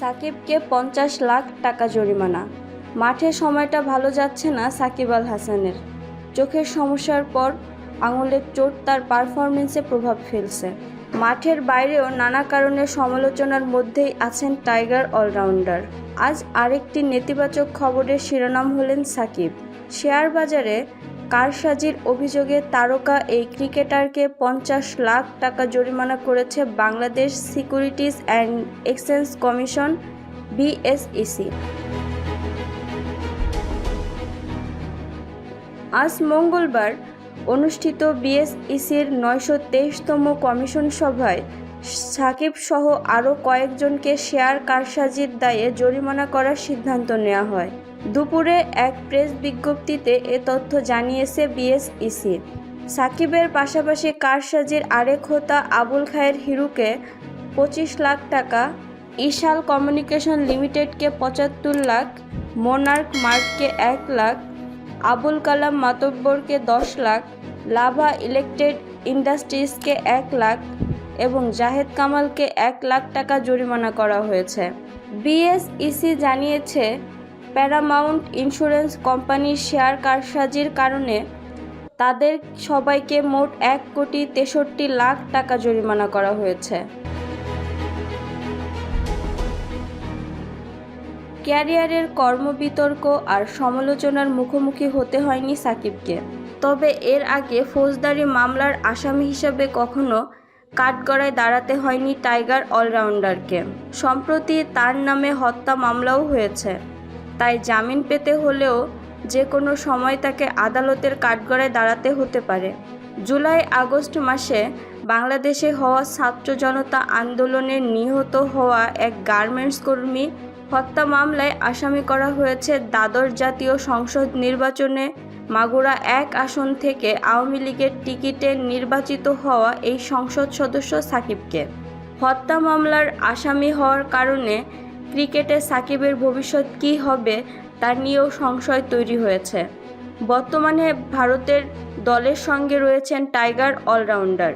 সাকিবকে পঞ্চাশ লাখ টাকা জরিমানা। মাঠে সময়টা ভালো যাচ্ছে না সাকিব আল হাসানের। চোখের সমস্যার পর আঙুলের চোট তার পারফরমেন্সে প্রভাব ফেলছে। মাঠের বাইরেও নানা কারণে সমালোচনার মধ্যেই আছেন টাইগার অলরাউন্ডার। আজ আরেকটি নেতিবাচক খবরের শিরোনাম হলেন সাকিব। শেয়ার বাজারে কারসাজির অভিযোগে তারকা এই ক্রিকেটারকে পঞ্চাশ লাখ টাকা জরিমানা করেছে Bangladesh securities and exchange commission, BSEC. আজ মঙ্গলবার অনুষ্ঠিত বিএসইসির নয়শো তেইশতম কমিশন সভায় সাকিব সহ আরও কয়েকজনকে শেয়ার কারসাজির দায়ে জরিমানা করার সিদ্ধান্ত নেওয়া হয়। দুপুরে এক প্রেস বিজ্ঞপ্তিতে এ তথ্য জানিয়েছে বিএসইসি। সাকিবের পাশাপাশি কারসাজির আরেক হোতা আবুল খায়ের হিরুকে পঁচিশ লাখ টাকা, ইশাল কমিউনিকেশন লিমিটেডকে পঁচাত্তর লাখ, মোনার্ক মার্ককে এক লাখ, আবুল কালাম মাতব্বরকে দশ লাখ, লাভা ইলেকট্রেড ইন্ডাস্ট্রিজকে এক লাখ এবং জাহেদ কামালকে এক লাখ টাকা জরিমানা করা হয়েছে। বিএসইসি জানিয়েছে, প্যারামাউন্ট ইন্স্যুরেন্স কোম্পানির শেয়ার কারসাজির কারণে তাদের সবাইকে মোট এক কোটি তেষট্টি লাখ টাকা জরিমানা করা হয়েছে। ক্যারিয়ারের কর্মবিতর্ক আর সমালোচনার মুখোমুখি হতে হয়নি সাকিবকে। তবে এর আগে ফৌজদারি মামলার আসামি হিসেবে কখনো কাঠগড়ায় দাঁড়াতে হয়নি টাইগার অলরাউন্ডারকে। সম্প্রতি তার নামে হত্যা মামলাও হয়েছে। তাই জামিন পেতে হলেও যে কোনো সময় তাকে আদালতের কাঠগড়ায় দাঁড়াতে হতে পারে। জুলাই আগস্ট মাসে বাংলাদেশে হওয়া ছাত্র জনতা আন্দোলনের নিহত হওয়া এক গার্মেন্টস কর্মী হত্যা মামলায় আসামি করা হয়েছে দ্বাদশ জাতীয় সংসদ নির্বাচনে মাগুরা এক আসন থেকে আওয়ামী লীগের টিকিটে নির্বাচিত হওয়া এই সংসদ সদস্য সাকিবকে। হত্যা মামলার আসামি হওয়ার কারণে ক্রিকেটে সাকিবের ভবিষ্যৎ কী হবে তা নিয়েও সংশয় তৈরি হয়েছে। বর্তমানে ভারতের দলের সঙ্গে রয়েছেন টাইগার অলরাউন্ডার।